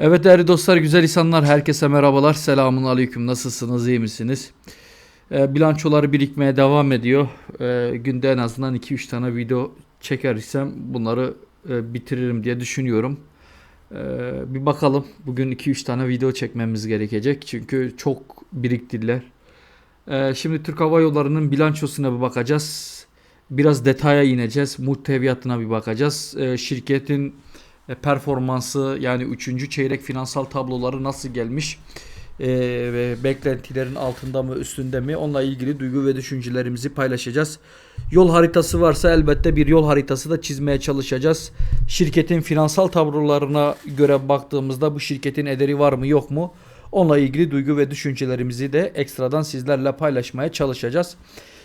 Evet değerli dostlar, güzel insanlar, herkese merhabalar. Selamun aleyküm. Nasılsınız, iyi misiniz? Ee, bilançoları birikmeye devam ediyor. Ee, günde en azından 2-3 tane video çekersem bunları e, bitiririm diye düşünüyorum. Ee, bir bakalım. Bugün 2-3 tane video çekmemiz gerekecek. Çünkü çok biriktiler. Ee, şimdi Türk Hava Yolları'nın bilançosuna bir bakacağız. Biraz detaya ineceğiz. Muhteviyatına bir bakacağız. Ee, şirketin e, performansı yani 3. çeyrek finansal tabloları nasıl gelmiş e, ve beklentilerin altında mı üstünde mi onunla ilgili duygu ve düşüncelerimizi paylaşacağız. Yol haritası varsa elbette bir yol haritası da çizmeye çalışacağız. Şirketin finansal tablolarına göre baktığımızda bu şirketin ederi var mı yok mu? Onunla ilgili duygu ve düşüncelerimizi de ekstradan sizlerle paylaşmaya çalışacağız.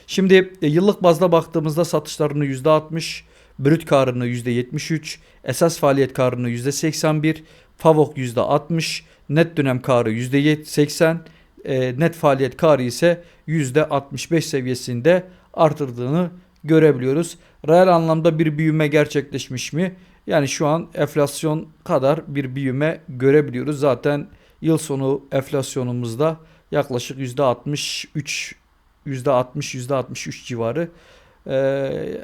Şimdi e, yıllık bazda baktığımızda satışlarını %60, brüt karını %73, esas faaliyet karını %81, FAVOK %60, net dönem karı %80, e, net faaliyet karı ise %65 seviyesinde artırdığını görebiliyoruz. Reel anlamda bir büyüme gerçekleşmiş mi? Yani şu an enflasyon kadar bir büyüme görebiliyoruz. Zaten yıl sonu enflasyonumuzda yaklaşık %63 %60 %63 civarı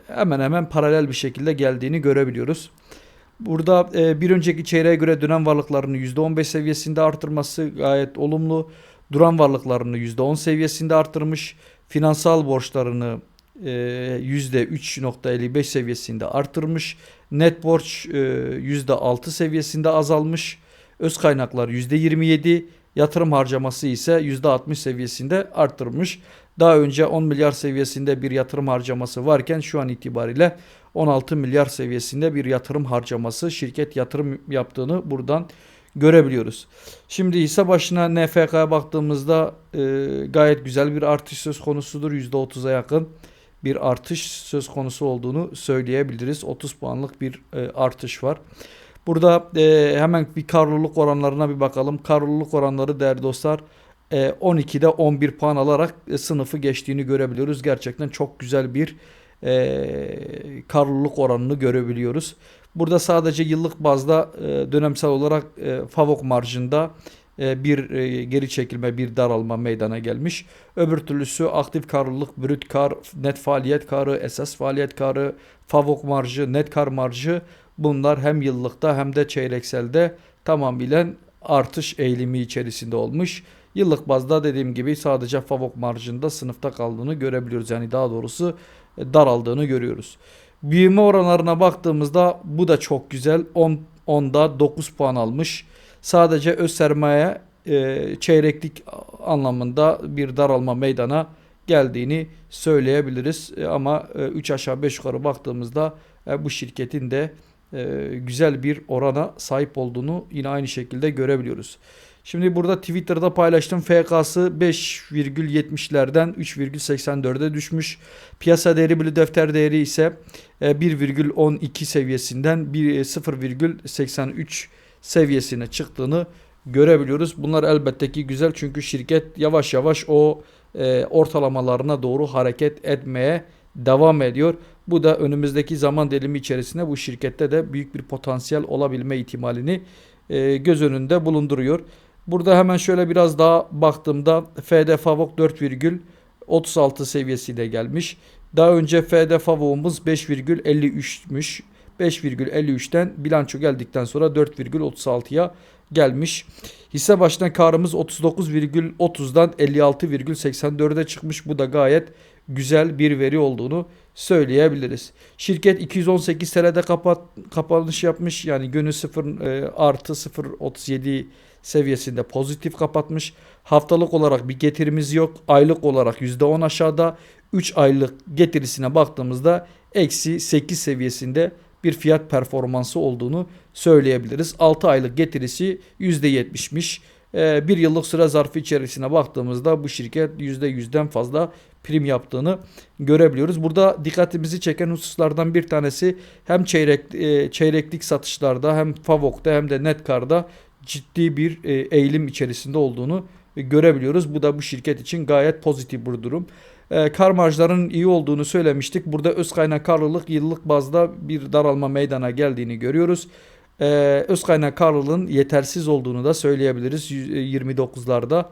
hemen hemen paralel bir şekilde geldiğini görebiliyoruz. Burada e, bir önceki çeyreğe göre dönem varlıklarını %15 seviyesinde artırması gayet olumlu. Duran varlıklarını %10 seviyesinde artırmış. Finansal borçlarını e, %3.55 seviyesinde artırmış. Net borç e, %6 seviyesinde azalmış. Öz kaynaklar %27, yatırım harcaması ise %60 seviyesinde arttırmış. Daha önce 10 milyar seviyesinde bir yatırım harcaması varken şu an itibariyle 16 milyar seviyesinde bir yatırım harcaması şirket yatırım yaptığını buradan görebiliyoruz. Şimdi hisse başına NFK'ya baktığımızda e, gayet güzel bir artış söz konusudur. %30'a yakın bir artış söz konusu olduğunu söyleyebiliriz. 30 puanlık bir e, artış var. Burada e, hemen bir karlılık oranlarına bir bakalım. Karlılık oranları değerli dostlar 12'de e, 11 puan alarak e, sınıfı geçtiğini görebiliyoruz. Gerçekten çok güzel bir e, karlılık oranını görebiliyoruz. Burada sadece yıllık bazda e, dönemsel olarak FAVOK marjında bir geri çekilme, bir daralma meydana gelmiş. Öbür türlüsü aktif karlılık, brüt kar, net faaliyet karı, esas faaliyet karı, FAVOK marjı, net kar marjı bunlar hem yıllıkta hem de çeyrekselde tamamıyla artış eğilimi içerisinde olmuş. Yıllık bazda dediğim gibi sadece FAVOK marjında sınıfta kaldığını görebiliyoruz. Yani daha doğrusu e, daraldığını görüyoruz. Büyüme oranlarına baktığımızda bu da çok güzel. 10 10'da 9 puan almış. Sadece öz sermaye e, çeyreklik anlamında bir daralma meydana geldiğini söyleyebiliriz. E, ama e, 3 aşağı 5 yukarı baktığımızda e, bu şirketin de e, güzel bir orana sahip olduğunu yine aynı şekilde görebiliyoruz. Şimdi burada Twitter'da paylaştım. FK'sı 5,70'lerden 3,84'e düşmüş. Piyasa değeri bölü defter değeri ise 1,12 e, seviyesinden 0,83 e, seviyesine çıktığını görebiliyoruz. Bunlar elbette ki güzel çünkü şirket yavaş yavaş o e, ortalamalarına doğru hareket etmeye devam ediyor. Bu da önümüzdeki zaman dilimi içerisinde bu şirkette de büyük bir potansiyel olabilme ihtimalini göz önünde bulunduruyor. Burada hemen şöyle biraz daha baktığımda FD Favok 4,36 seviyesiyle gelmiş. Daha önce FD Favok'umuz 5,53'müş. 5,53'ten bilanço geldikten sonra 4,36'ya gelmiş. Hisse başına karımız 39,30'dan 56,84'e çıkmış. Bu da gayet güzel bir veri olduğunu söyleyebiliriz. Şirket 218 TL'de kapat, kapanış yapmış. Yani günü 0 e, artı 0.37 seviyesinde pozitif kapatmış. Haftalık olarak bir getirimiz yok. Aylık olarak %10 aşağıda. 3 aylık getirisine baktığımızda eksi 8 seviyesinde bir fiyat performansı olduğunu söyleyebiliriz. 6 aylık getirisi %70'miş. Ee, bir yıllık süre zarfı içerisine baktığımızda bu şirket %100'den fazla prim yaptığını görebiliyoruz. Burada dikkatimizi çeken hususlardan bir tanesi hem çeyrek e, çeyreklik satışlarda hem Favok'ta hem de Netcar'da ciddi bir e, eğilim içerisinde olduğunu görebiliyoruz. Bu da bu şirket için gayet pozitif bir durum. E, kar marjlarının iyi olduğunu söylemiştik. Burada öz kaynak karlılık yıllık bazda bir daralma meydana geldiğini görüyoruz. Ee, öz kaynak karlılığın yetersiz olduğunu da söyleyebiliriz Yüz- e, 29'larda.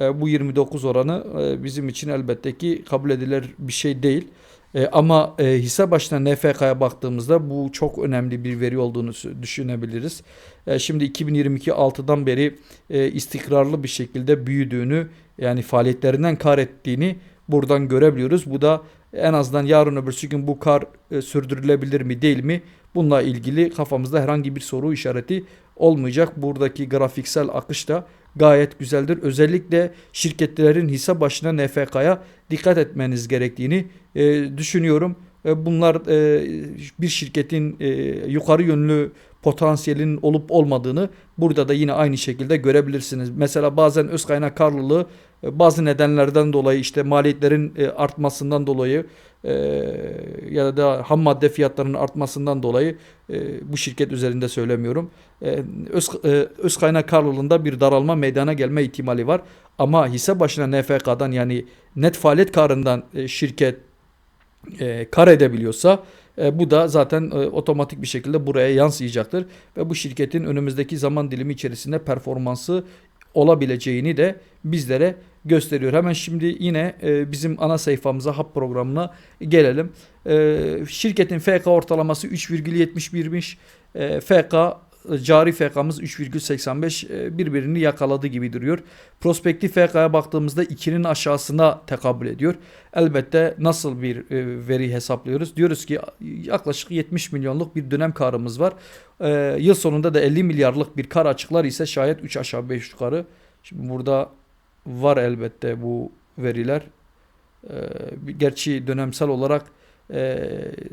Ee, bu 29 oranı e, bizim için elbette ki kabul edilir bir şey değil. E, ama e, hisse başına NFK'ya baktığımızda bu çok önemli bir veri olduğunu düşünebiliriz. E, şimdi 2022 6'dan beri e, istikrarlı bir şekilde büyüdüğünü yani faaliyetlerinden kar ettiğini buradan görebiliyoruz. Bu da en azından yarın öbürsü gün bu kar e, sürdürülebilir mi değil mi? Bununla ilgili kafamızda herhangi bir soru işareti olmayacak. Buradaki grafiksel akış da gayet güzeldir. Özellikle şirketlerin hisse başına NFK'ya dikkat etmeniz gerektiğini e, düşünüyorum. E, bunlar e, bir şirketin e, yukarı yönlü potansiyelinin olup olmadığını burada da yine aynı şekilde görebilirsiniz. Mesela bazen öz kaynak karlılığı bazı nedenlerden dolayı işte maliyetlerin artmasından dolayı ya da ham madde fiyatlarının artmasından dolayı bu şirket üzerinde söylemiyorum. Öz, öz kaynak karlılığında bir daralma meydana gelme ihtimali var. Ama hisse başına NFK'dan yani net faaliyet karından şirket e, kar edebiliyorsa e, bu da zaten e, otomatik bir şekilde buraya yansıyacaktır ve bu şirketin önümüzdeki zaman dilimi içerisinde performansı olabileceğini de bizlere gösteriyor. Hemen şimdi yine e, bizim ana sayfamıza hap programına gelelim. E, şirketin FK ortalaması 3,71'miş. E, FK cari FK'mız 3,85 e, birbirini yakaladı gibi duruyor. Prospektif FK'ya baktığımızda 2'nin aşağısına tekabül ediyor. Elbette nasıl bir e, veri hesaplıyoruz? Diyoruz ki yaklaşık 70 milyonluk bir dönem karımız var. E, yıl sonunda da 50 milyarlık bir kar açıklar ise şayet 3 aşağı 5 yukarı. Şimdi burada var elbette bu veriler. E, gerçi dönemsel olarak e,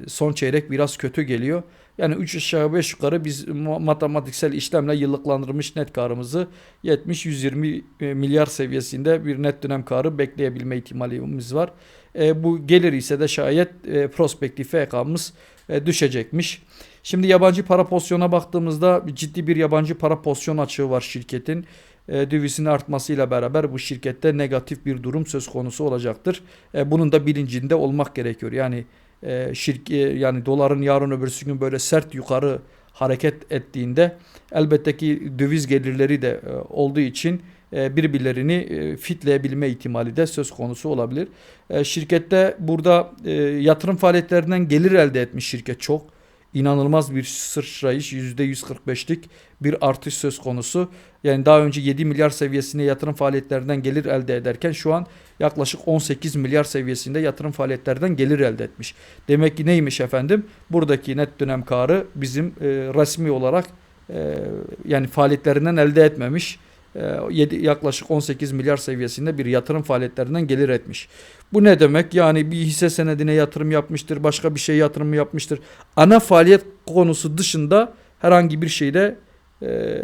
son çeyrek biraz kötü geliyor. Yani 3 aşağı 5 yukarı biz ma- matematiksel işlemle yıllıklandırmış net karımızı 70-120 e, milyar seviyesinde bir net dönem karı bekleyebilme ihtimalimiz var. E, bu gelir ise de şayet e, prospektif FK'mız e, düşecekmiş. Şimdi yabancı para pozisyona baktığımızda ciddi bir yabancı para pozisyon açığı var şirketin. E, dövizin artmasıyla beraber bu şirkette negatif bir durum söz konusu olacaktır. E, bunun da bilincinde olmak gerekiyor. Yani e, şirk, e, yani doların yarın öbürsü gün böyle sert yukarı hareket ettiğinde elbette ki döviz gelirleri de e, olduğu için e, birbirlerini e, fitleyebilme ihtimali de söz konusu olabilir. E, şirkette burada e, yatırım faaliyetlerinden gelir elde etmiş şirket çok. İnanılmaz bir sıçrayış %145'lik bir artış söz konusu. Yani daha önce 7 milyar seviyesinde yatırım faaliyetlerinden gelir elde ederken şu an yaklaşık 18 milyar seviyesinde yatırım faaliyetlerden gelir elde etmiş. Demek ki neymiş efendim? Buradaki net dönem karı bizim e, resmi olarak e, yani faaliyetlerinden elde etmemiş. E, yedi- yaklaşık 18 milyar seviyesinde bir yatırım faaliyetlerinden gelir etmiş. Bu ne demek? Yani bir hisse senedine yatırım yapmıştır, başka bir şey yatırım yapmıştır. Ana faaliyet konusu dışında herhangi bir şeyde e,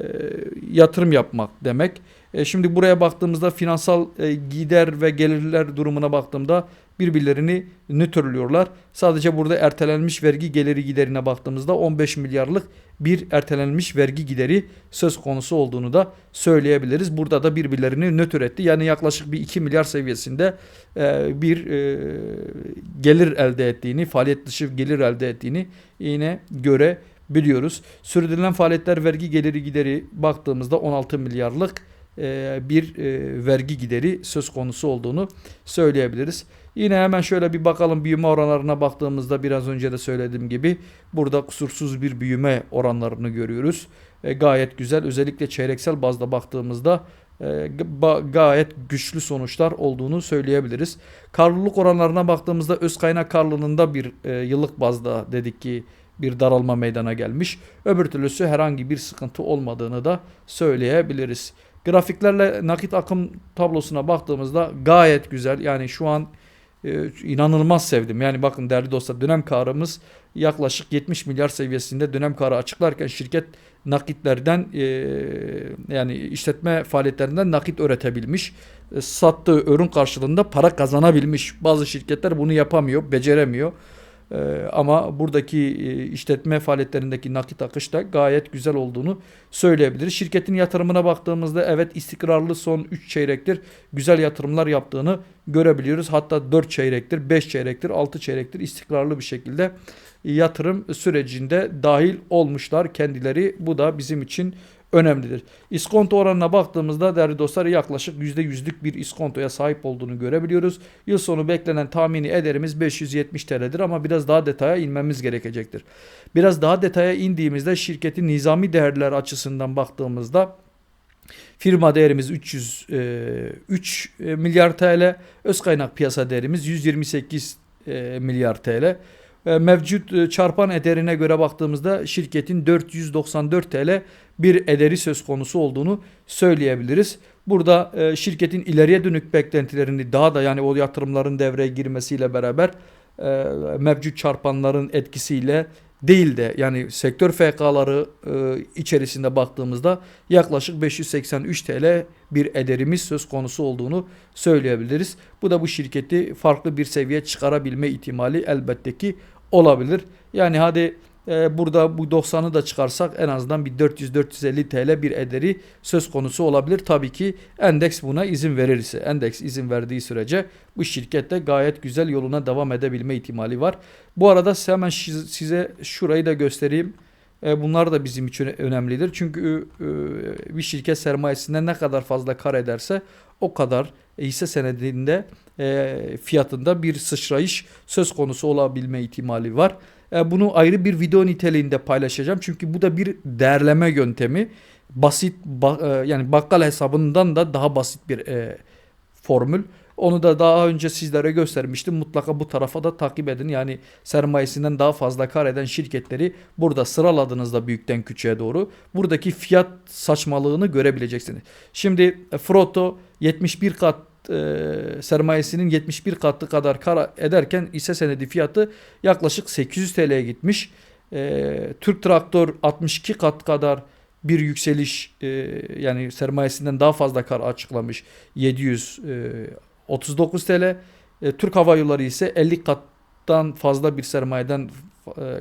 yatırım yapmak demek. E, şimdi buraya baktığımızda finansal e, gider ve gelirler durumuna baktığımda birbirlerini nötrlüyorlar. Sadece burada ertelenmiş vergi geliri giderine baktığımızda 15 milyarlık bir ertelenmiş vergi gideri söz konusu olduğunu da söyleyebiliriz. Burada da birbirlerini nötr etti. Yani yaklaşık bir 2 milyar seviyesinde e, bir e, gelir elde ettiğini, faaliyet dışı gelir elde ettiğini yine görebiliyoruz. Sürdürülen faaliyetler vergi geliri gideri baktığımızda 16 milyarlık bir e, vergi gideri söz konusu olduğunu söyleyebiliriz. Yine hemen şöyle bir bakalım büyüme oranlarına baktığımızda biraz önce de söylediğim gibi burada kusursuz bir büyüme oranlarını görüyoruz. E, gayet güzel özellikle çeyreksel bazda baktığımızda e, ga- gayet güçlü sonuçlar olduğunu söyleyebiliriz. Karlılık oranlarına baktığımızda öz kaynak karlılığında bir e, yıllık bazda dedik ki bir daralma meydana gelmiş. Öbür türlüsü herhangi bir sıkıntı olmadığını da söyleyebiliriz. Grafiklerle nakit akım tablosuna baktığımızda gayet güzel. Yani şu an e, inanılmaz sevdim. Yani bakın değerli dostlar dönem karımız yaklaşık 70 milyar seviyesinde dönem karı açıklarken şirket nakitlerden e, yani işletme faaliyetlerinden nakit üretebilmiş. E, sattığı ürün karşılığında para kazanabilmiş. Bazı şirketler bunu yapamıyor, beceremiyor. Ee, ama buradaki e, işletme faaliyetlerindeki nakit akış da gayet güzel olduğunu söyleyebiliriz. Şirketin yatırımına baktığımızda evet istikrarlı son 3 çeyrektir güzel yatırımlar yaptığını görebiliyoruz. Hatta 4 çeyrektir, 5 çeyrektir, 6 çeyrektir istikrarlı bir şekilde yatırım sürecinde dahil olmuşlar kendileri. Bu da bizim için önemlidir. İskonto oranına baktığımızda değerli dostlar yaklaşık %100'lük bir iskontoya sahip olduğunu görebiliyoruz. Yıl sonu beklenen tahmini ederimiz 570 TL'dir ama biraz daha detaya inmemiz gerekecektir. Biraz daha detaya indiğimizde şirketin nizami değerler açısından baktığımızda Firma değerimiz 303 milyar TL. Öz kaynak piyasa değerimiz 128 e, milyar TL. E, Mevcut e, çarpan ederine göre baktığımızda şirketin 494 TL bir ederi söz konusu olduğunu söyleyebiliriz. Burada e, şirketin ileriye dönük beklentilerini daha da yani o yatırımların devreye girmesiyle beraber e, mevcut çarpanların etkisiyle değil de yani sektör FK'ları e, içerisinde baktığımızda yaklaşık 583 TL bir ederimiz söz konusu olduğunu söyleyebiliriz. Bu da bu şirketi farklı bir seviye çıkarabilme ihtimali elbette ki olabilir. Yani hadi e, burada bu 90'ı da çıkarsak en azından bir 400-450 TL bir ederi söz konusu olabilir. Tabii ki endeks buna izin verirse, endeks izin verdiği sürece bu şirkette gayet güzel yoluna devam edebilme ihtimali var. Bu arada hemen size şurayı da göstereyim. E, Bunlar da bizim için önemlidir. Çünkü e, bir şirket sermayesinden ne kadar fazla kar ederse o kadar hisse senedinde fiyatında bir sıçrayış söz konusu olabilme ihtimali var. E, Bunu ayrı bir video niteliğinde paylaşacağım. Çünkü bu da bir değerleme yöntemi. Basit ba- e, yani bakkal hesabından da daha basit bir e, formül. Onu da daha önce sizlere göstermiştim. Mutlaka bu tarafa da takip edin. Yani sermayesinden daha fazla kar eden şirketleri burada sıraladığınızda büyükten küçüğe doğru buradaki fiyat saçmalığını görebileceksiniz. Şimdi Frotto 71 kat e, sermayesinin 71 katı kadar kar ederken ise senedi fiyatı yaklaşık 800 TL'ye gitmiş. E, Türk Traktör 62 kat kadar bir yükseliş e, yani sermayesinden daha fazla kar açıklamış 739 TL. Türk Hava Yolları ise 50 kattan fazla bir sermayeden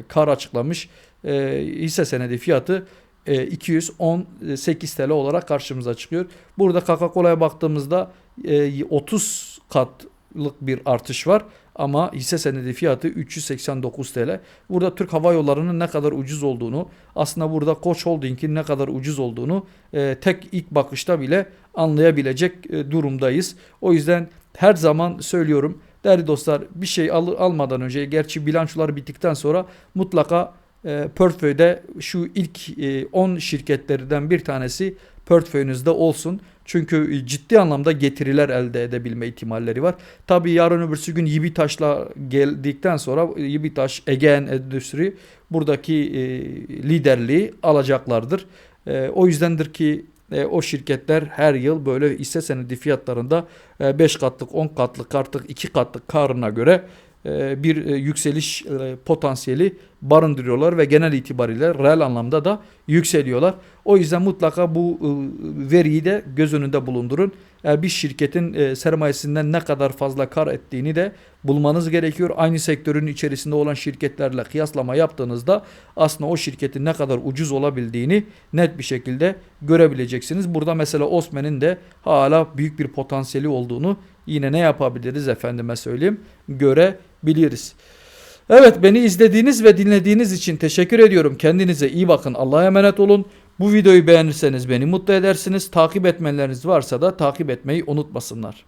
kar açıklamış. E, hisse senedi fiyatı e, 218 TL olarak karşımıza çıkıyor. Burada Coca-Cola'ya baktığımızda e, 30 katlık bir artış var ama hisse senedi fiyatı 389 TL. Burada Türk Hava Yolları'nın ne kadar ucuz olduğunu, aslında burada Koç Holding'in ne kadar ucuz olduğunu e, tek ilk bakışta bile anlayabilecek e, durumdayız. O yüzden her zaman söylüyorum değerli dostlar bir şey al, almadan önce gerçi bilançolar bittikten sonra mutlaka e, portföyde şu ilk e, 10 şirketlerden bir tanesi portföyünüzde olsun. Çünkü e, ciddi anlamda getiriler elde edebilme ihtimalleri var. Tabi yarın öbürsü gün Yibitaş'la geldikten sonra Yibitaş, Egean Endüstri buradaki e, liderliği alacaklardır. E, o yüzdendir ki e, o şirketler her yıl böyle hisse senedi fiyatlarında 5 katlık 10 katlık artık 2 katlık karına göre e, bir e, yükseliş e, potansiyeli barındırıyorlar ve genel itibariyle reel anlamda da yükseliyorlar. O yüzden mutlaka bu e, veriyi de göz önünde bulundurun. E, Bir şirketin e, sermayesinden ne kadar fazla kar ettiğini de bulmanız gerekiyor. Aynı sektörün içerisinde olan şirketlerle kıyaslama yaptığınızda aslında o şirketin ne kadar ucuz olabildiğini net bir şekilde görebileceksiniz. Burada mesela Osman'ın de hala büyük bir potansiyeli olduğunu yine ne yapabiliriz efendime söyleyeyim görebiliriz. Evet beni izlediğiniz ve dinlediğiniz için teşekkür ediyorum. Kendinize iyi bakın. Allah'a emanet olun. Bu videoyu beğenirseniz beni mutlu edersiniz. Takip etmeleriniz varsa da takip etmeyi unutmasınlar.